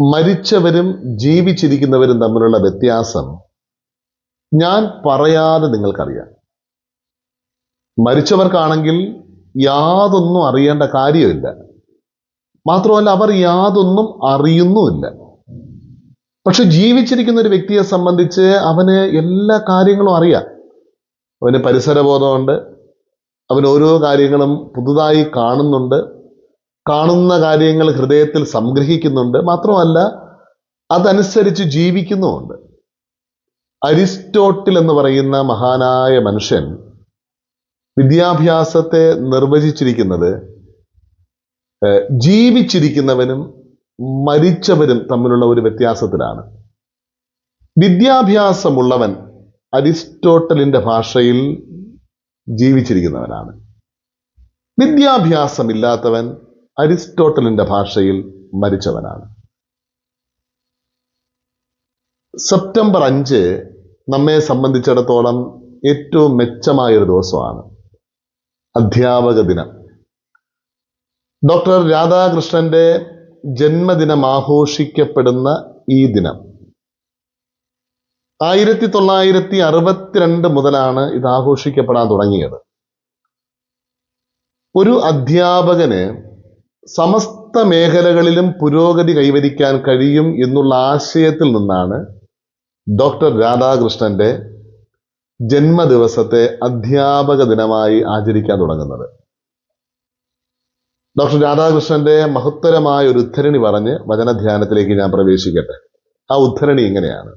മരിച്ചവരും ജീവിച്ചിരിക്കുന്നവരും തമ്മിലുള്ള വ്യത്യാസം ഞാൻ പറയാതെ നിങ്ങൾക്കറിയാം. മരിച്ചവർക്കാണെങ്കിൽ യാതൊന്നും അറിയേണ്ട കാര്യമില്ല. മാത്രമല്ല അവർ യാതൊന്നും അറിയുന്നുമില്ല. പക്ഷെ ജീവിച്ചിരിക്കുന്ന ഒരു വ്യക്തിയെ സംബന്ധിച്ച് അവന് എല്ലാ കാര്യങ്ങളും അറിയാം. അവന് പരിസരബോധമുണ്ട്. അവൻ ഓരോ കാര്യങ്ങളും പുതുതായി കാണുന്നുണ്ട്. കാണുന്ന കാര്യങ്ങൾ ഹൃദയത്തിൽ സംഗ്രഹിക്കുന്നുണ്ട്. മാത്രമല്ല അതനുസരിച്ച് ജീവിക്കുന്നുമുണ്ട്. അരിസ്റ്റോട്ടിൽ എന്ന് പറയുന്ന മഹാനായ മനുഷ്യൻ വിദ്യാഭ്യാസത്തെ നിർവചിച്ചിരിക്കുന്നത് ജീവിച്ചിരിക്കുന്നവനും മരിച്ചവരും തമ്മിലുള്ള ഒരു വ്യത്യാസത്തിലാണ്. വിദ്യാഭ്യാസമുള്ളവൻ അരിസ്റ്റോട്ടലിന്റെ ഭാഷയിൽ ജീവിച്ചിരിക്കുന്നവനാണ്. വിദ്യാഭ്യാസമില്ലാത്തവൻ അരിസ്റ്റോട്ടലിന്റെ ഭാഷയിൽ മരിച്ചവനാണ്. സെപ്റ്റംബർ അഞ്ച് നമ്മെ സംബന്ധിച്ചിടത്തോളം ഏറ്റവും മെച്ചമായൊരു ദിവസമാണ്. അധ്യാപക ദിനം. ഡോക്ടർ രാധാകൃഷ്ണന്റെ ജന്മദിനം ആഘോഷിക്കപ്പെടുന്ന ഈ ദിനം. ആയിരത്തി തൊള്ളായിരത്തി അറുപത്തിരണ്ട് മുതലാണ് ഇത് ആഘോഷിക്കപ്പെടാൻ തുടങ്ങിയത്. ഒരു അധ്യാപകന് സമസ്ത മേഖലകളിലും പുരോഗതി കൈവരിക്കാൻ കഴിയും എന്നുള്ള ആശയത്തിൽ നിന്നാണ് ഡോക്ടർ രാധാകൃഷ്ണന്റെ ജന്മദിവസത്തെ അധ്യാപക ദിനമായി ആചരിക്കാൻ തുടങ്ങുന്നത്. ഡോക്ടർ രാധാകൃഷ്ണന്റെ മഹത്തരമായ ഒരു ഉദ്ധരണി പറഞ്ഞ് വചനധ്യാനത്തിലേക്ക് ഞാൻ പ്രവേശിക്കട്ടെ. ആ ഉദ്ധരണി ഇങ്ങനെയാണ്.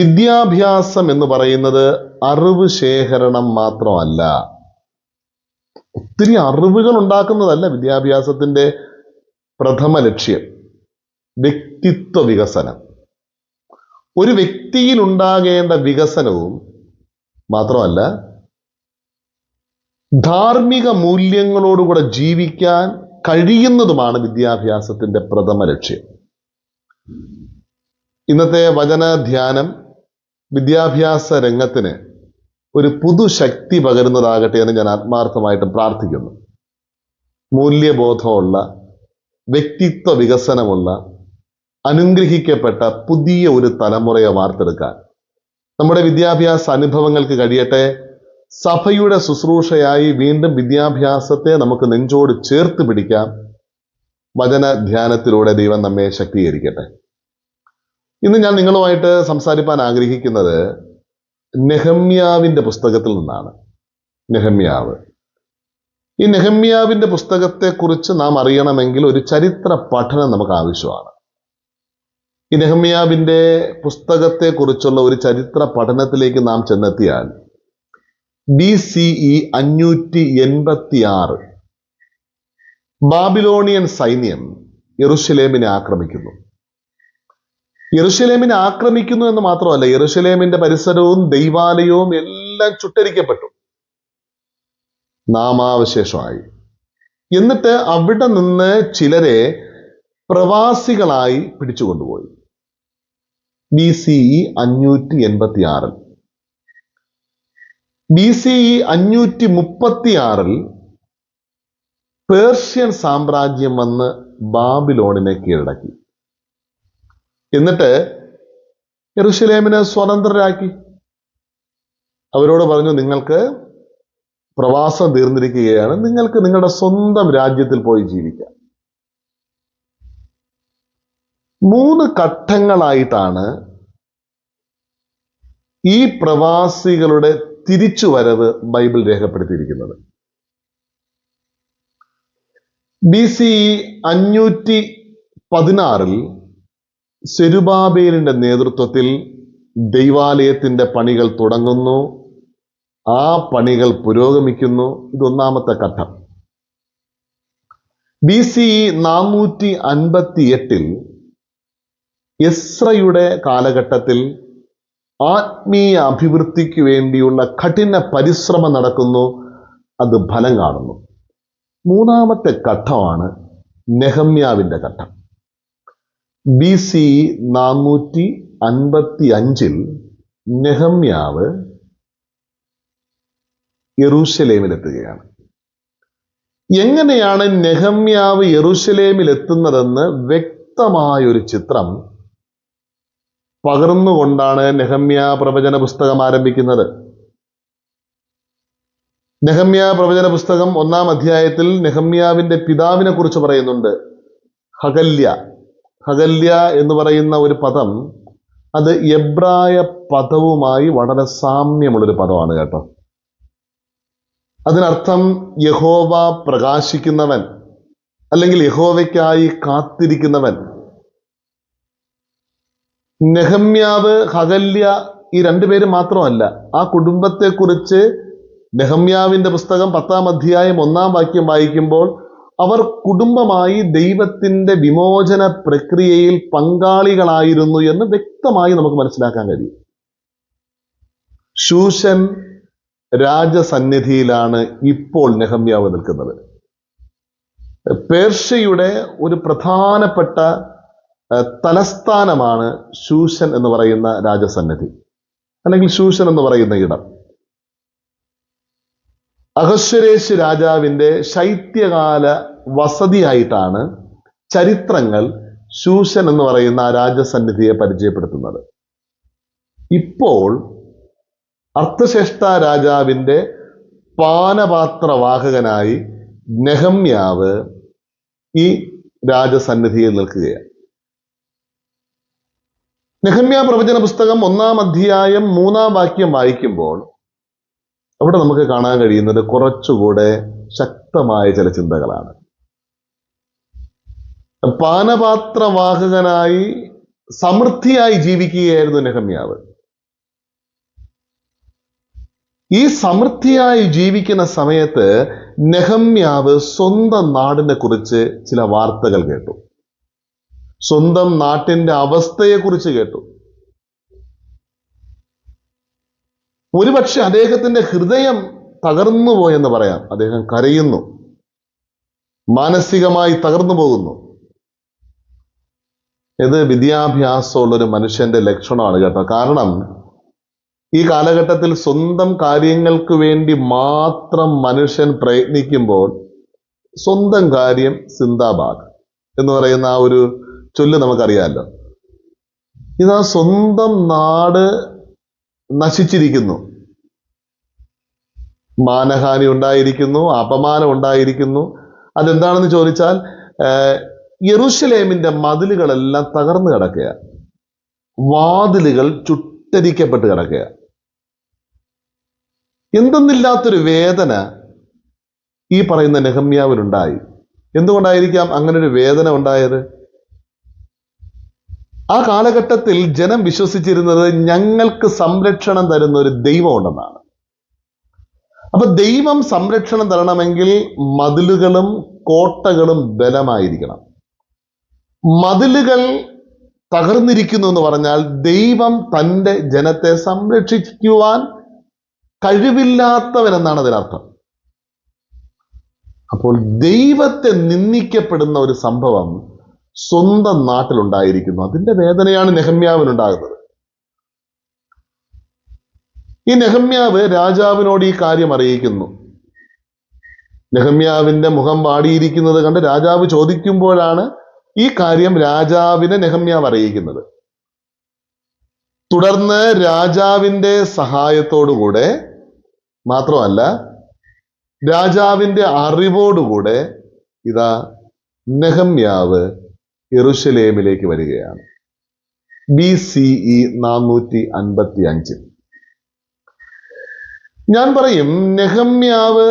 വിദ്യാഭ്യാസം എന്ന് പറയുന്നത് അറിവ് ശേഖരണം മാത്രമല്ല. ഒത്തിരി അറിവുകൾ ഉണ്ടാക്കുന്നതല്ല വിദ്യാഭ്യാസത്തിന്റെ പ്രഥമ ലക്ഷ്യം. വ്യക്തിത്വ വികസനം. ഒരു വ്യക്തിയിൽ ഉണ്ടാകേണ്ട വികസനവും മാത്രമല്ല ധാർമ്മിക മൂല്യങ്ങളോടുകൂടെ ജീവിക്കാൻ കഴിയുന്നതുമാണ് വിദ്യാഭ്യാസത്തിന്റെ പ്രഥമ ലക്ഷ്യം. ഇന്നത്തെ വചന ധ്യാനം വിദ്യാഭ്യാസ രംഗത്തിന് ഒരു പുതുശക്തി പകരുന്നതാകട്ടെ എന്ന് ഞാൻ ആത്മാർത്ഥമായിട്ട് പ്രാർത്ഥിക്കുന്നു. മൂല്യബോധമുള്ള വ്യക്തിത്വ വികസനമുള്ള അനുഗ്രഹിക്കപ്പെട്ട പുതിയ ഒരു തലമുറയെ വാർത്തെടുക്കാൻ നമ്മുടെ വിദ്യാഭ്യാസ അനുഭവങ്ങൾക്ക് കഴിയട്ടെ സഭയുടെ ശുശ്രൂഷയായി വീണ്ടും വിദ്യാഭ്യാസത്തെ നമുക്ക് നെഞ്ചോട് ചേർത്ത് പിടിക്കാം വചന ധ്യാനത്തിലൂടെ ദൈവം നമ്മെ ശക്തീകരിക്കട്ടെ. ഇന്ന് ഞാൻ നിങ്ങളുമായിട്ട് സംസാരിപ്പാൻ ആഗ്രഹിക്കുന്നത് നെഹമ്യാവിന്റെ പുസ്തകത്തിൽ നിന്നാണ്. നെഹമ്യാവ്. ഈ നെഹമ്യാവിന്റെ പുസ്തകത്തെക്കുറിച്ച് നാം അറിയണമെങ്കിൽ ഒരു ചരിത്ര പഠനം നമുക്ക് ആവശ്യമാണ്. ഈ നെഹമ്യാവിന്റെ പുസ്തകത്തെക്കുറിച്ചുള്ള ഒരു ചരിത്ര പഠനത്തിലേക്ക് നാം ചെന്നെത്തിയാൽ ബി സി ഇ അഞ്ഞൂറ്റി എൺപത്തി ആറ് ബാബിലോണിയൻ സൈന്യം യെറുഷലേമിനെ ആക്രമിക്കുന്നു. യെറുഷലേമിനെ ആക്രമിക്കുന്നു എന്ന് മാത്രമല്ല യെറുഷലേമിന്റെ പരിസരവും ദൈവാലയവും എല്ലാം ചുട്ടരിക്കപ്പെട്ടു. നാമാവശേഷമായി എന്നിട്ട് അവിടെ നിന്ന് ചിലരെ പ്രവാസികളായി പിടിച്ചുകൊണ്ടുപോയി. ബി സി ഇ അഞ്ഞൂറ്റി എൺപത്തി ആറിൽ ബി സി ഇ അഞ്ഞൂറ്റി മുപ്പത്തി ആറിൽ പേർഷ്യൻ സാമ്രാജ്യം വന്ന് ബാബിലോണിനെ കീഴടക്കി. എന്നിട്ട് യെറുഷലേമിനെ സ്വതന്ത്രരാക്കി. അവരോട് പറഞ്ഞു നിങ്ങൾക്ക് പ്രവാസം തീർന്നിരിക്കുകയാണ്. നിങ്ങൾക്ക് നിങ്ങളുടെ സ്വന്തം രാജ്യത്തിൽ പോയി ജീവിക്കാം. മൂന്ന് ഘട്ടങ്ങളായിട്ടാണ് ഈ പ്രവാസികളുടെ തിരിച്ചുവരവ് ബൈബിൾ രേഖപ്പെടുത്തിയിരിക്കുന്നത്. ബി സി അഞ്ഞൂറ്റി പതിനാറിൽ സെരുബാബേലിന്റെ നേതൃത്വത്തിൽ ദൈവാലയത്തിന്റെ പണികൾ തുടങ്ങുന്നു. ആ പണികൾ പുരോഗമിക്കുന്നു. ഇതൊന്നാമത്തെ ഘട്ടം. ബി സി നാനൂറ്റി അൻപത്തി എട്ടിൽ എസ്രയുടെ കാലഘട്ടത്തിൽ ആത്മീയ അഭിവൃദ്ധിക്ക് വേണ്ടിയുള്ള കഠിന പരിശ്രമം നടക്കുന്നു. അത് ഫലം കാണുന്നു. മൂന്നാമത്തെ ഘട്ടമാണ് നെഹമ്യാവിന്റെ ഘട്ടം. ബി സി നാനൂറ്റി അൻപത്തി അഞ്ചിൽ നെഹമ്യാവ് യെറൂശലേമിലെത്തുകയാണ് എങ്ങനെയാണ് നെഹമ്യാവ് യെറുശലേമിൽ എത്തുന്നതെന്ന് വ്യക്തമായൊരു ചിത്രം പകർന്നുകൊണ്ടാണ് നെഹമ്യ പ്രവചന പുസ്തകം ആരംഭിക്കുന്നത്. നെഹമ്യ പ്രവചന പുസ്തകം ഒന്നാം അധ്യായത്തിൽ നെഹമ്യാവിന്റെ പിതാവിനെ കുറിച്ച് പറയുന്നുണ്ട്. ഹഗല്യ. ഹഗല്യ എന്ന് പറയുന്ന ഒരു പദം അത് എബ്രായ പദവുമായി വളരെ സാമ്യമുള്ളൊരു പദമാണ് കേട്ടോ. അതിനർത്ഥം യഹോവ പ്രകാശിക്കുന്നവൻ അല്ലെങ്കിൽ യഹോവയ്ക്കായി കാത്തിരിക്കുന്നവൻ. നെഹമ്യാവ് ഹഗല്യ ഈ രണ്ടുപേര് മാത്രമല്ല ആ കുടുംബത്തെക്കുറിച്ച് നെഹമ്യാവിന്റെ പുസ്തകം പത്താം അധ്യായം ഒന്നാം വാക്യം വായിക്കുമ്പോൾ അവർ കുടുംബമായി ദൈവത്തിന്റെ വിമോചന പ്രക്രിയയിൽ പങ്കാളികളായിരുന്നു എന്ന് വ്യക്തമായി നമുക്ക് മനസ്സിലാക്കാൻ കഴിയും. ശൂഷൻ രാജസന്നിധിയിലാണ് ഇപ്പോൾ നെഹമ്യാവ് നിൽക്കുന്നത്. പേർഷ്യയുടെ ഒരു പ്രധാനപ്പെട്ട തലസ്ഥാനമാണ് ശൂഷൻ എന്ന് പറയുന്ന രാജസന്നിധി. അല്ലെങ്കിൽ ശൂഷൻ എന്ന് പറയുന്ന ഇടം. അഹശ്വരേഷ് രാജാവിന്റെ ശൈത്യകാല വസതിയായിട്ടാണ് ചരിത്രങ്ങൾ ശൂഷൻ എന്ന് പറയുന്ന ആ രാജസന്നിധിയെ പരിചയപ്പെടുത്തുന്നത്. ഇപ്പോൾ അർത്ഥശ്രേഷ്ഠ രാജാവിന്റെ പാനപാത്രവാഹകനായി നെഹമ്യാവ് ഈ രാജസന്നിധിയിൽ നിൽക്കുകയാണ്. നെഹമ്യ പ്രവചന പുസ്തകം ഒന്നാം അധ്യായം മൂന്നാം വാക്യം വായിക്കുമ്പോൾ അവിടെ നമുക്ക് കാണാൻ കഴിയുന്നത് കുറച്ചുകൂടെ ശക്തമായ ചില ചിന്തകളാണ്. പാനപാത്രവാഹകനായി സമൃദ്ധിയായി ജീവിക്കുകയായിരുന്നു നെഹമ്യാവ്. ഈ സമൃദ്ധിയായി ജീവിക്കുന്ന സമയത്ത് നെഹമ്യാവ് സ്വന്തം നാടിനെ കുറിച്ച് ചില വാർത്തകൾ കേട്ടു. സ്വന്തം നാട്ടിന്റെ അവസ്ഥയെക്കുറിച്ച് കേട്ടു. ഒരുപക്ഷെ അദ്ദേഹത്തിന്റെ ഹൃദയം തകർന്നു പോയെന്ന് പറയാം. അദ്ദേഹം കരയുന്നു. മാനസികമായി തകർന്നു പോകുന്നു. ഇത് വിദ്യാഭ്യാസമുള്ള ഒരു മനുഷ്യന്റെ ലക്ഷണമാണ് കേട്ടോ. കാരണം ഈ കാലഘട്ടത്തിൽ സ്വന്തം കാര്യങ്ങൾക്ക് വേണ്ടി മാത്രം മനുഷ്യൻ പ്രയത്നിക്കുമ്പോൾ സ്വന്തം കാര്യം സിന്ദാബാദ് എന്ന് പറയുന്ന ആ ഒരു ചൊല്ല് നമുക്കറിയാമല്ലോ ഇതാ സ്വന്തം നാട് നശിച്ചിരിക്കുന്നു. മാനഹാനി ഉണ്ടായിരിക്കുന്നു അപമാനം ഉണ്ടായിരിക്കുന്നു. അതെന്താണെന്ന് ചോദിച്ചാൽ യറുഷലേമിന്റെ മതിലുകളെല്ലാം തകർന്നു കിടക്കുക വാതിലുകൾ ചുട്ടരിക്കപ്പെട്ട് കിടക്കുക എന്തെന്നില്ലാത്തൊരു വേദന ഈ പറയുന്ന നെഹമ്യാവിനുണ്ടായി. എന്തുകൊണ്ടായിരിക്കാം അങ്ങനെ ഒരു വേദന ഉണ്ടായത്? ആ കാലഘട്ടത്തിൽ ജനം വിശ്വസിച്ചിരുന്നത് ഞങ്ങൾക്ക് സംരക്ഷണം തരുന്ന ഒരു ദൈവം ഉണ്ടെന്നാണ്. അപ്പൊ ദൈവം സംരക്ഷണം തരണമെങ്കിൽ മതിലുകളും കോട്ടകളും ബലമായിരിക്കണം. മതിലുകൾ തകർന്നിരിക്കുന്നു എന്ന് പറഞ്ഞാൽ ദൈവം തന്റെ ജനത്തെ സംരക്ഷിക്കുവാൻ കഴിവില്ലാത്തവനെന്നാണ് അതിനർത്ഥം. അപ്പോൾ ദൈവത്തെ നിന്ദിക്കപ്പെടുന്ന ഒരു സംഭവം സ്വന്തം നാട്ടിലുണ്ടായിരിക്കുന്നു. അതിന്റെ വേദനയാണ് നെഹമ്യാവിനുണ്ടാകുന്നത്. ഈ നെഹമ്യാവ് രാജാവിനോട് ഈ കാര്യം അറിയിക്കുന്നു. നെഹമ്യാവിന്റെ മുഖം വാടിയിരിക്കുന്നത് കണ്ട് രാജാവ് ചോദിക്കുമ്പോഴാണ് ഈ കാര്യം രാജാവിനെ നെഹമ്യാവ് അറിയിക്കുന്നത്. തുടർന്ന് രാജാവിന്റെ സഹായത്തോടുകൂടെ മാത്രമല്ല രാജാവിന്റെ അറിവോടുകൂടെ ഇതാ നെഹമ്യാവ് യെറുശലേമിലേക്ക് വരികയാണ്. ബി സി ഇ നാനൂറ്റി അൻപത്തി അഞ്ചിൽ ഞാൻ പറയും നെഹമ്യാവ്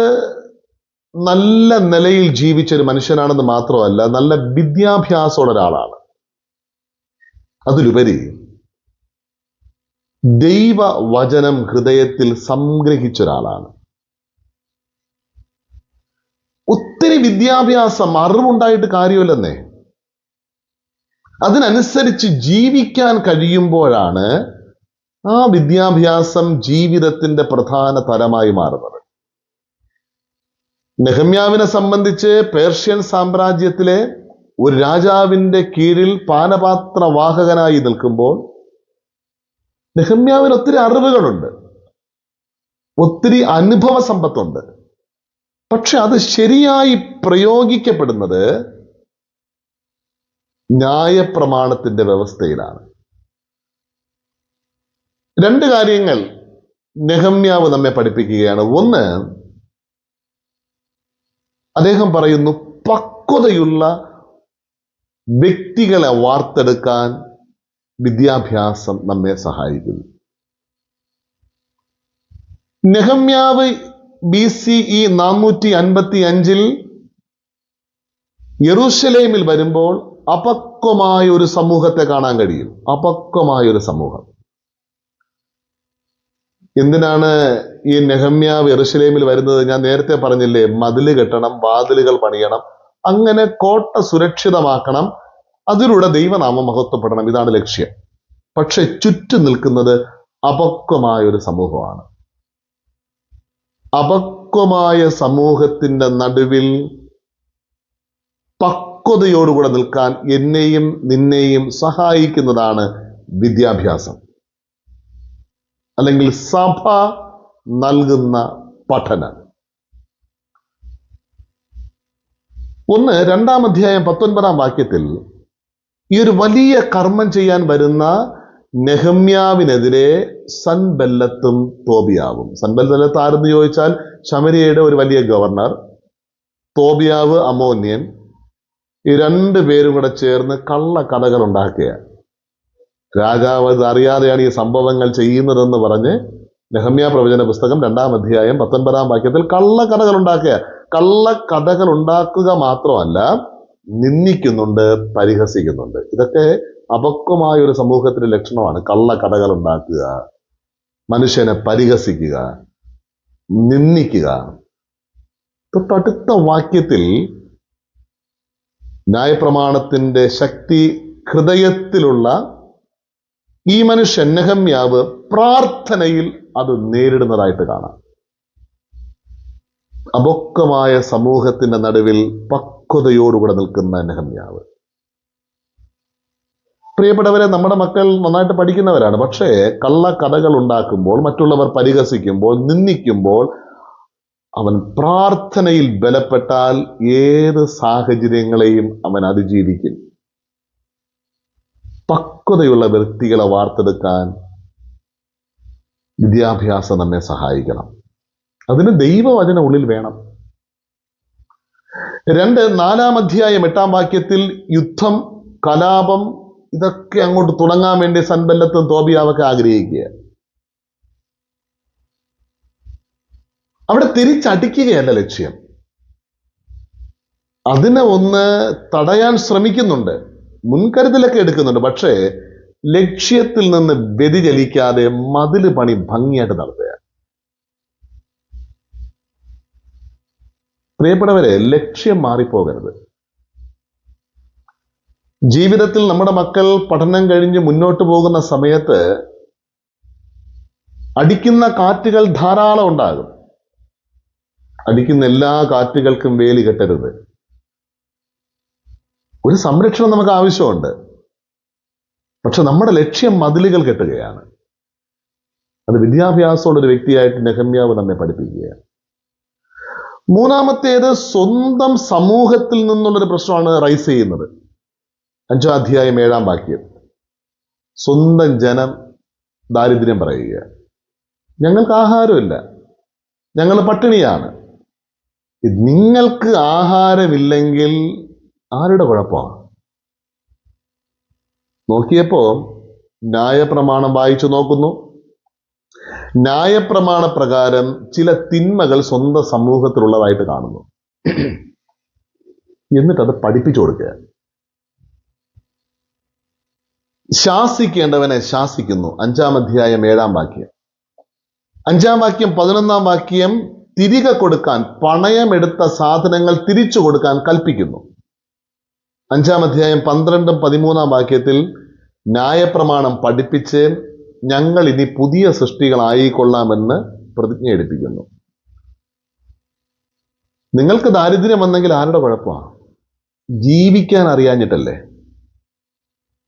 നല്ല നിലയിൽ ജീവിച്ച ഒരു മനുഷ്യനാണെന്ന് മാത്രമല്ല നല്ല വിദ്യാഭ്യാസമുള്ള ഒരാളാണ് അതിലുപരി ദൈവവചനം ഹൃദയത്തിൽ സംഗ്രഹിച്ച ഒരാളാണ് ഒത്തിരി വിദ്യാഭ്യാസം അറിവുണ്ടായിട്ട് കാര്യമില്ലെന്നേ. അതിനനുസരിച്ച് ജീവിക്കാൻ കഴിയുമ്പോഴാണ് ആ വിദ്യാഭ്യാസം ജീവിതത്തിന്റെ പ്രധാന തരമായി മാറുന്നത്. നെഹമ്യാവിനെ സംബന്ധിച്ച് പേർഷ്യൻ സാമ്രാജ്യത്തിലെ ഒരു രാജാവിന്റെ കീഴിൽ പാനപാത്രവാഹകനായി നിൽക്കുമ്പോൾ നെഹമ്യാവിന് ഒത്തിരി അറിവുകളുണ്ട്. ഒത്തിരി അനുഭവ സമ്പത്തുണ്ട്. പക്ഷെ അത് ശരിയായി പ്രയോഗിക്കപ്പെടുന്നത് ന്യായപ്രമാണത്തിന്റെ വ്യവസ്ഥയിലാണ്. രണ്ട് കാര്യങ്ങൾ നെഹമ്യാവ് നമ്മെ പഠിപ്പിക്കുകയാണ്. ഒന്ന് അദ്ദേഹം പറയുന്നു പക്വതയുള്ള വ്യക്തികളെ വാർത്തെടുക്കാൻ വിദ്യാഭ്യാസം നമ്മെ സഹായിക്കുന്നു. നെഹമ്യാവ് ബി സി ഇ നാനൂറ്റി അൻപത്തി അഞ്ചിൽ യറൂഷലേമിൽ വരുമ്പോൾ അപക്വമായ ഒരു സമൂഹത്തെ കാണാൻ കഴിയും. അപക്വമായ ഒരു സമൂഹം. എന്തിനാണ് ഈ നെഹമ്യാവ് എറുശലേമിൽ വരുന്നത്? ഞാൻ നേരത്തെ പറഞ്ഞില്ലേ മതിൽ കെട്ടണം വാതിലുകൾ പണിയണം അങ്ങനെ കോട്ട സുരക്ഷിതമാക്കണം അതിലൂടെ ദൈവനാമം മഹത്വപ്പെടണം. ഇതാണ് ലക്ഷ്യം. പക്ഷെ ചുറ്റും നിൽക്കുന്നത് അപക്വമായ ഒരു സമൂഹമാണ്. അപക്വമായ സമൂഹത്തിന്റെ നടുവിൽ പക്വതയോടുകൂടെ നിൽക്കാൻ എന്നെയും നിന്നെയും സഹായിക്കുന്നതാണ് വിദ്യാഭ്യാസം. അല്ലെങ്കിൽ സഭ നൽകുന്ന പഠനം. ഒന്ന് രണ്ടാം അധ്യായം പത്തൊൻപതാം വാക്യത്തിൽ ഈ ഒരു വലിയ കർമ്മം ചെയ്യാൻ വരുന്ന നെഹമ്യാവിനെതിരെ സൻബല്ലത്തും തോബിയാവും. സൻബല്ലത്ത് ആരെന്ന് ചോദിച്ചാൽ ശമരിയയുടെ ഒരു വലിയ ഗവർണർ തോബിയാവ് അമോന്യൻ ഈ രണ്ട് പേരും കൂടെ ചേർന്ന് കള്ള കഥകൾ ഉണ്ടാക്കുക രാജാവ് അത് അറിയാതെയാണ് ഈ സംഭവങ്ങൾ ചെയ്യുന്നതെന്ന് പറഞ്ഞ് നെഹമ്യ പ്രവചന പുസ്തകം രണ്ടാം അധ്യായം പത്തൊൻപതാം വാക്യത്തിൽ കള്ള കഥകൾ ഉണ്ടാക്കുക. കള്ള കഥകൾ ഉണ്ടാക്കുക മാത്രമല്ല നിന്ദിക്കുന്നുണ്ട് പരിഹസിക്കുന്നുണ്ട്. ഇതൊക്കെ അപക്വമായ ഒരു സമൂഹത്തിന്റെ ലക്ഷണമാണ്. കള്ള കഥകൾ ഉണ്ടാക്കുക മനുഷ്യനെ പരിഹസിക്കുക നിന്ദിക്കുക. തൊട്ടടുത്ത വാക്യത്തിൽ ന്യായപ്രമാണത്തിന്റെ ശക്തി ഹൃദയത്തിലുള്ള ഈ മനുഷ്യൻ നെഹമ്യാവ് പ്രാർത്ഥനയിൽ അത് നേരിടുന്നതായിട്ട് കാണാം. അപൊക്കമായ സമൂഹത്തിന്റെ നടുവിൽ പക്വതയോടുകൂടെ നിൽക്കുന്ന നെഹമ്യാവ്. പ്രിയപ്പെട്ടവരെ നമ്മുടെ മക്കൾ നന്നായിട്ട് പഠിക്കുന്നവരാണ്. പക്ഷേ കള്ള കഥകൾ ഉണ്ടാക്കുമ്പോൾ മറ്റുള്ളവർ പരിഹസിക്കുമ്പോൾ നിന്ദിക്കുമ്പോൾ അവൻ പ്രാർത്ഥനയിൽ ബലപ്പെട്ടാൽ ഏത് സാഹചര്യങ്ങളെയും അവൻ അതിജീവിക്കും. പക്വതയുള്ള വ്യക്തികളെ വാർത്തെടുക്കാൻ വിദ്യാഭ്യാസം നമ്മെ സഹായിക്കണം. അതിന് ദൈവവചന ഉള്ളിൽ വേണം. രണ്ട് നാലാം അധ്യായം എട്ടാം വാക്യത്തിൽ യുദ്ധം കലാപം ഇതൊക്കെ അങ്ങോട്ട് തുടങ്ങാൻ വേണ്ടി സൻബല്ലത്തും തോബിയാവൊക്കെ ആഗ്രഹിക്കുക അവിടെ തിരിച്ചടിക്കുകയല്ല ലക്ഷ്യം. അതിനെ ഒന്ന് തടയാൻ ശ്രമിക്കുന്നുണ്ട്. മുൻകരുതലൊക്കെ എടുക്കുന്നുണ്ട്. പക്ഷേ ലക്ഷ്യത്തിൽ നിന്ന് വ്യതിചലിക്കാതെ മതിൽ പണി ഭംഗിയായിട്ട് നടത്തുക പ്രിയപ്പെട്ടവരെ ലക്ഷ്യം മാറിപ്പോകരുത്. ജീവിതത്തിൽ നമ്മുടെ മക്കൾ പഠനം കഴിഞ്ഞ് മുന്നോട്ട് പോകുന്ന സമയത്ത് അടിക്കുന്ന കാറ്റുകൾ ധാരാളം ഉണ്ടാകും. അടിക്കുന്ന എല്ലാ കാറ്റുകൾക്കും വേലി കെട്ടരുത്. ഒരു സംരക്ഷണം നമുക്ക് ആവശ്യമുണ്ട്. പക്ഷെ നമ്മുടെ ലക്ഷ്യം മതിലുകൾ കെട്ടുകയാണ്. അത് വിദ്യാഭ്യാസമുള്ള ഒരു വ്യക്തിയായിട്ട് നെഹമ്യാവ് നമ്മെ പഠിപ്പിക്കുകയാണ്. മൂന്നാമത്തേത് സ്വന്തം സമൂഹത്തിൽ നിന്നുള്ളൊരു പ്രശ്നമാണ് റൈസ് ചെയ്യുന്നത്. അഞ്ചാം അധ്യായം ഏഴാം വാക്യം. സ്വന്തം ജനം ദാരിദ്ര്യം പറയുക ഞങ്ങൾക്ക് ആഹാരമില്ല. ഞങ്ങൾ പട്ടിണിയാണ്. നിങ്ങൾക്ക് ആഹാരമില്ലെങ്കിൽ ആരുടെ കുഴപ്പമാണ് നോക്കിയപ്പോ ന്യായപ്രമാണം വായിച്ചു നോക്കുന്നു. ന്യായപ്രമാണ പ്രകാരം ചില തിന്മകൾ സ്വന്തം സമൂഹത്തിലുള്ളതായിട്ട് കാണുന്നു. എന്നിട്ട് അത് പഠിപ്പിച്ചു കൊടുക്കുക. ശാസിക്കേണ്ടവനെ ശാസിക്കുന്നു. അഞ്ചാം അധ്യായം ഏഴാം വാക്യം. അഞ്ചാം വാക്യം പതിനൊന്നാം വാക്യം തിരികെ കൊടുക്കാൻ പണയമെടുത്ത സാധനങ്ങൾ തിരിച്ചു കൊടുക്കാൻ കൽപ്പിക്കുന്നു. അഞ്ചാം അധ്യായം പന്ത്രണ്ടും പതിമൂന്നാം വാക്യത്തിൽ ന്യായപ്രമാണം പഠിപ്പിച്ച് ഞങ്ങൾ ഇനി പുതിയ സൃഷ്ടികളായിക്കൊള്ളാമെന്ന് പ്രതിജ്ഞ എടുപ്പിക്കുന്നു. നിങ്ങൾക്ക് ദാരിദ്ര്യം വന്നെങ്കിൽ ആരുടെ കുഴപ്പമാണ് ജീവിക്കാൻ അറിയാഞ്ഞിട്ടല്ലേ?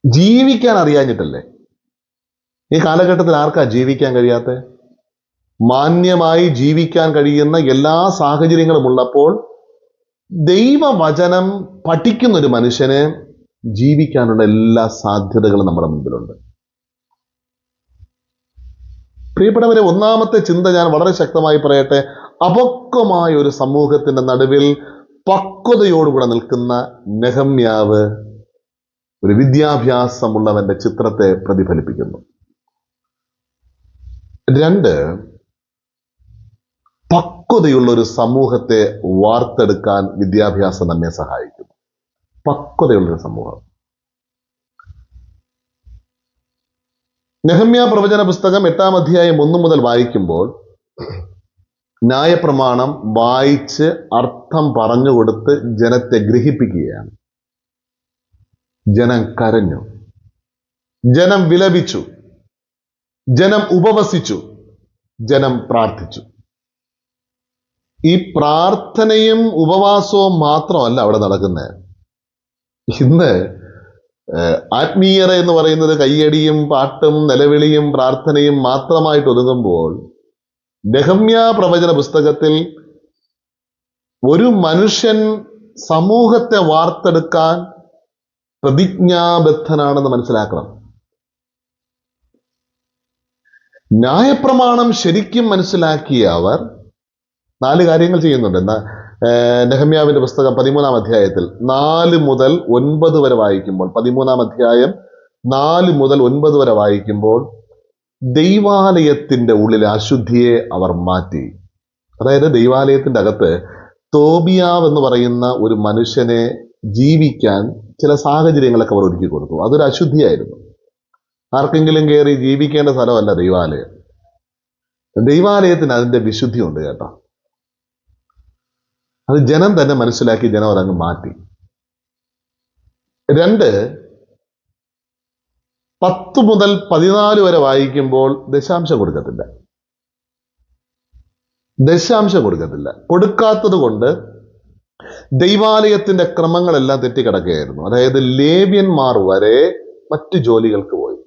ജീവിക്കാൻ അറിയാഞ്ഞിട്ടല്ലേ? ഈ കാലഘട്ടത്തിൽ ആർക്കാ ജീവിക്കാൻ കഴിയാത്ത? മാന്യമായി ജീവിക്കാൻ കഴിയുന്ന എല്ലാ സാഹചര്യങ്ങളും ഉള്ളപ്പോൾ ദൈവവചനം പഠിക്കുന്ന ഒരു മനുഷ്യന് ജീവിക്കാനുള്ള എല്ലാ സാധ്യതകളും നമ്മുടെ മുമ്പിലുണ്ട്. പ്രിയപ്പെട്ടവരെ ഒന്നാമത്തെ ചിന്ത ഞാൻ വളരെ ശക്തമായി പറയട്ടെ. അപക്വമായ ഒരു സമൂഹത്തിന്റെ നടുവിൽ പക്വതയോടുകൂടെ നിൽക്കുന്ന നെഹമ്യാവ് ഒരു വിദ്യാഭ്യാസമുള്ളവന്റെ ചിത്രത്തെ പ്രതിഫലിപ്പിക്കുന്നു. രണ്ട് പക്വതയുള്ള ഒരു സമൂഹത്തെ വാർത്തെടുക്കാൻ വിദ്യാഭ്യാസം നമ്മെ സഹായിക്കുന്നു. പക്വതയുള്ളൊരു സമൂഹം. നെഹമ്യ പ്രവചന പുസ്തകം എട്ടാം അധ്യായം ഒന്നു മുതൽ വായിക്കുമ്പോൾ ന്യായപ്രമാണം വായിച്ച് അർത്ഥം പറഞ്ഞുകൊടുത്ത് ജനത്തെ ഗ്രഹിപ്പിക്കുകയാണ്. ജനം കരഞ്ഞു. ജനം വിലപിച്ചു. ജനം ഉപവസിച്ചു. ജനം പ്രാർത്ഥിച്ചു. ഈ പ്രാർത്ഥനയും ഉപവാസവും മാത്രമല്ല അവിടെ നടക്കുന്നത് ഇന്ന് ആത്മീയത എന്ന് പറയുന്നത് കയ്യടിയും പാട്ടും നിലവിളിയും പ്രാർത്ഥനയും മാത്രമായിട്ട് ഒതുങ്ങുമ്പോൾ ദഹമ്യ പ്രവചന പുസ്തകത്തിൽ ഒരു മനുഷ്യൻ സമൂഹത്തെ വാർത്തെടുക്കാൻ പ്രതിജ്ഞാബദ്ധനാണെന്ന് മനസ്സിലാക്കണം. ന്യായപ്രമാണം ശരിക്കും മനസ്സിലാക്കിയ അവർ നാല് കാര്യങ്ങൾ ചെയ്യുന്നുണ്ട്. നെഹമ്യാവിന്റെ പുസ്തകം പതിമൂന്നാം അധ്യായത്തിൽ നാല് മുതൽ ഒൻപത് വരെ വായിക്കുമ്പോൾ പതിമൂന്നാം അധ്യായം നാല് മുതൽ ഒൻപത് വരെ വായിക്കുമ്പോൾ ദൈവാലയത്തിന്റെ ഉള്ളിലെ അശുദ്ധിയെ അവർ മാറ്റി. അതായത് ദൈവാലയത്തിന്റെ അകത്ത് തോബിയാവ് എന്ന് പറയുന്ന ഒരു മനുഷ്യനെ ജീവിക്കാൻ ചില സാഹചര്യങ്ങളൊക്കെ അവർ ഒരുക്കി കൊടുത്തു. അതൊരു അശുദ്ധിയായിരുന്നു. ആർക്കെങ്കിലും കയറി ജീവിക്കേണ്ട സ്ഥലമല്ല ദൈവാലയം. ദൈവാലയത്തിന് അതിന്റെ വിശുദ്ധിയുണ്ട് കേട്ടോ. അത് ജനം തന്നെ മനസ്സിലാക്കി ജനം അതങ്ങ് മാറ്റി. രണ്ട് പത്ത് മുതൽ പതിനാല് വരെ വായിക്കുമ്പോൾ ദശാംശം കൊടുക്കത്തില്ല. ദശാംശം കൊടുക്കത്തില്ല. കൊടുക്കാത്തത് കൊണ്ട് ദൈവാലയത്തിന്റെ ക്രമങ്ങളെല്ലാം തെറ്റിക്കിടക്കുകയായിരുന്നു. അതായത് ലേവ്യന്മാർ വരെ മറ്റു ജോലികൾക്ക് പോയി.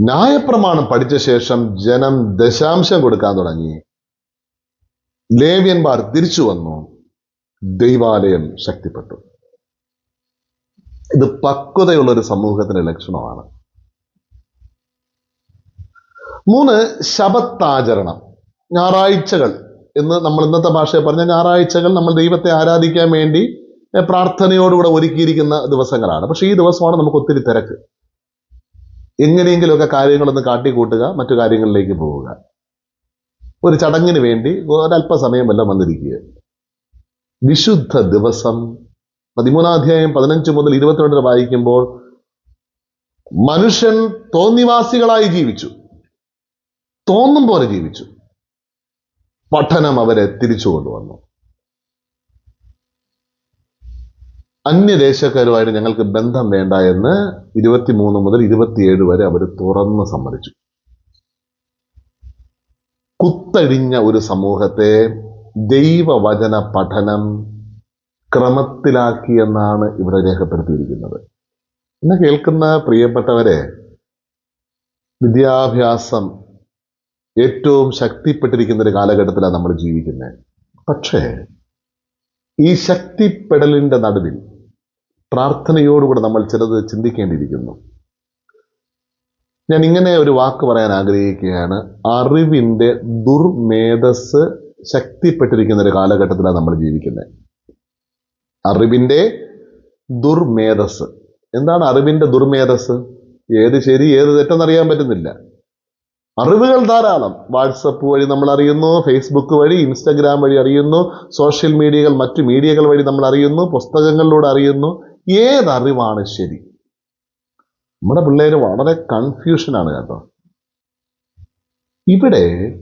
ന്യായപ്രമാണം പഠിച്ച ശേഷം ജനം ദശാംശം കൊടുക്കാൻ തുടങ്ങി. ലേവ്യന്മാർ തിരിച്ചു വന്നു. ദൈവാലയം ശക്തിപ്പെട്ടു. ഇത് പക്വതയുള്ള ഒരു സമൂഹത്തിന്റെ ലക്ഷണമാണ്. മൂന്ന് ശബത്താചരണം. ഞായറാഴ്ചകൾ എന്ന് നമ്മൾ ഇന്നത്തെ ഭാഷയെ പറഞ്ഞ ഞായറാഴ്ചകൾ നമ്മൾ ദൈവത്തെ ആരാധിക്കാൻ വേണ്ടി പ്രാർത്ഥനയോടുകൂടെ ഒരുക്കിയിരിക്കുന്ന ദിവസങ്ങളാണ്. പക്ഷേ ഈ ദിവസമാണ് നമുക്ക് ഒത്തിരി തിരക്ക്. എങ്ങനെയെങ്കിലുമൊക്കെ കാര്യങ്ങളൊന്ന് കാട്ടിക്കൂട്ടുക മറ്റു കാര്യങ്ങളിലേക്ക് പോവുക. ഒരു ചടങ്ങിന് വേണ്ടി ഒരല്പസമയം വല്ലതും വന്നിരിക്കുക വിശുദ്ധ ദിവസം. പതിമൂന്നാം അധ്യായം പതിനഞ്ച് മുതൽ ഇരുപത്തിരണ്ട് വായിക്കുമ്പോൾ മനുഷ്യൻ തോന്നിവാസികളായി ജീവിച്ചു. തോന്നും പോലെ ജീവിച്ചു. പഠനം അവരെ തിരിച്ചു കൊണ്ടുവന്നു. അന്യദേശക്കാരുമായിട്ട് ഞങ്ങൾക്ക് ബന്ധം വേണ്ട എന്ന് ഇരുപത്തിമൂന്ന് മുതൽ ഇരുപത്തിയേഴ് വരെ അവർ തുറന്ന് സമ്മതിച്ചു. കുത്തഴിഞ്ഞ ഒരു സമൂഹത്തെ ദൈവവചന പഠനം ക്രമത്തിലാക്കി എന്നാണ് ഇവിടെ രേഖപ്പെടുത്തിയിരിക്കുന്നത്. ഇന്ന് കേൾക്കുന്ന പ്രിയപ്പെട്ടവരെ വിദ്യാഭ്യാസം ഏറ്റവും ശക്തിപ്പെട്ടിരിക്കുന്ന ഒരു കാലഘട്ടത്തിലാണ് നമ്മൾ ജീവിക്കുന്നത്. പക്ഷേ ഈ ശക്തിപ്പെടലിന്റെ നടുവിൽ പ്രാർത്ഥനയോടുകൂടെ നമ്മൾ ചിലത് ചിന്തിക്കേണ്ടിയിരിക്കുന്നു. ഞാൻ ഇങ്ങനെ ഒരു വാക്ക് പറയാൻ ആഗ്രഹിക്കുകയാണ്. അറിവിന്റെ ദുർമേധസ് ശക്തിപ്പെട്ടിരിക്കുന്ന ഒരു കാലഘട്ടത്തിലാണ് നമ്മൾ ജീവിക്കുന്നത്. അറിവിന്റെ ദുർമേധസ് എന്താണ് അറിവിന്റെ ദുർമേധസ് ഏത് ശരി ഏത് തെറ്റെന്നറിയാൻ പറ്റുന്നില്ല. അറിവുകൾ ധാരാളം. വാട്സപ്പ് വഴി നമ്മൾ അറിയുന്നു ഫേസ്ബുക്ക് വഴി ഇൻസ്റ്റഗ്രാം വഴി അറിയുന്നു സോഷ്യൽ മീഡിയകൾ മറ്റു മീഡിയകൾ വഴി നമ്മൾ അറിയുന്നു പുസ്തകങ്ങളിലൂടെ അറിയുന്നു. ഏതറിവാണ് ശരി? നമ്മുടെ പിള്ളേർ വളരെ കൺഫ്യൂഷനാണ് കേട്ടോ. ഇവിടെ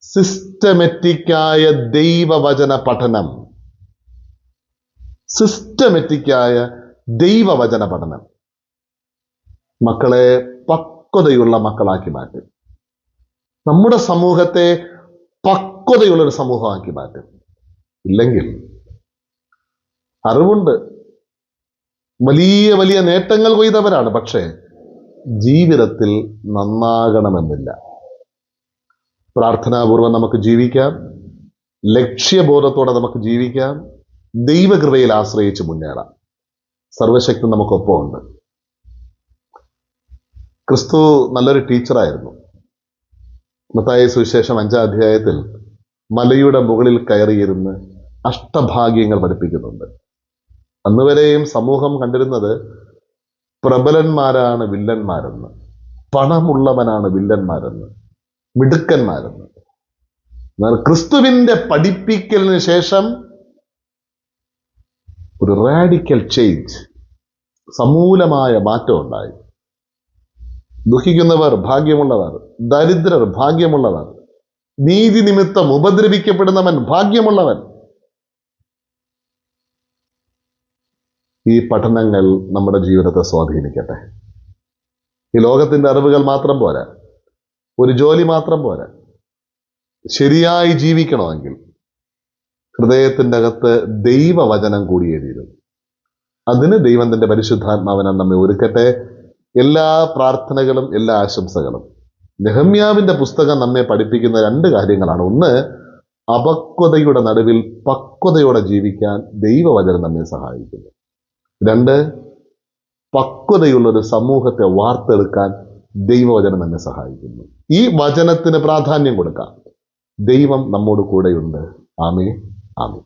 സിസ്റ്റമെറ്റിക്കായ ദൈവവചന പഠനം. സിസ്റ്റമെറ്റിക്കായ ദൈവവചന പഠനം. മക്കളെ പക്വതയുള്ള മക്കളാക്കി മാറ്റും. നമ്മുടെ സമൂഹത്തെ പക്വതയുള്ള ഒരു സമൂഹമാക്കി മാറ്റും. ഇല്ലെങ്കിൽ അറിവുണ്ട്. വലിയ വലിയ നേട്ടങ്ങൾ കൊയ്തവരാണ്. പക്ഷേ ജീവിതത്തിൽ നന്നാകണമെന്നില്ല. പ്രാർത്ഥനാപൂർവം നമുക്ക് ജീവിക്കാം. ലക്ഷ്യബോധത്തോടെ നമുക്ക് ജീവിക്കാം. ദൈവകൃപയിൽ ആശ്രയിച്ച് മുന്നേറാം. സർവശക്തി നമുക്കൊപ്പമുണ്ട്. ക്രിസ്തു നല്ലൊരു ടീച്ചറായിരുന്നു. മത്തായ സുവിശേഷം അഞ്ചാം അധ്യായത്തിൽ മലയുടെ മുകളിൽ കയറിയിരുന്ന് അഷ്ടഭാഗ്യങ്ങൾ പഠിപ്പിക്കുന്നുണ്ട്. അന്ന് വരെയും സമൂഹം കണ്ടിരുന്നത് പ്രബലന്മാരാണ് വില്ലന്മാരെന്ന് പണമുള്ളവനാണ് വില്ലന്മാരെന്ന് മിടുക്കന്മാരെന്ന്. എന്നാൽ ക്രിസ്തുവിന്റെ പഠിപ്പിക്കലിന് ശേഷം ഒരു റാഡിക്കൽ ചേഞ്ച് സമൂലമായ മാറ്റം ഉണ്ടായി. ദുഃഖിക്കുന്നവർ ഭാഗ്യമുള്ളവർ ദരിദ്രർ ഭാഗ്യമുള്ളവർ നീതി നിമിത്തം ഉപദ്രവിക്കപ്പെടുന്നവൻ ഭാഗ്യമുള്ളവൻ. ഈ പഠനങ്ങൾ നമ്മുടെ ജീവിതത്തെ സ്വാധീനിക്കട്ടെ. ഈ ലോകത്തിന്റെ അറിവുകൾ മാത്രം പോരാ. ഒരു ജോലി മാത്രം പോരാ. ശരിയായി ജീവിക്കണമെങ്കിൽ ഹൃദയത്തിന്റെ അകത്ത് ദൈവവചനം കൂടി എഴുതിയിരുന്നു അതിന് ദൈവം തന്റെ പരിശുദ്ധാത്മാവനം നമ്മെ ഒരുക്കട്ടെ. എല്ലാ പ്രാർത്ഥനകളും എല്ലാ ആശംസകളും. നെഹമ്യാവിന്റെ പുസ്തകം നമ്മെ പഠിപ്പിക്കുന്ന രണ്ട് കാര്യങ്ങളാണ്. ഒന്ന് അപക്വതയുടെ നടുവിൽ പക്വതയോടെ ജീവിക്കാൻ ദൈവവചനം നമ്മെ സഹായിക്കുന്നു. രണ്ട് പക്വതയുള്ളൊരു സമൂഹത്തെ വാർത്തെടുക്കാൻ ദൈവവചനം എന്നെ സഹായിക്കുന്നു. ഈ വചനത്തിന് പ്രാധാന്യം കൊടുക്കാം. ദൈവം നമ്മോട് കൂടെയുണ്ട്. ആമേ ആമേ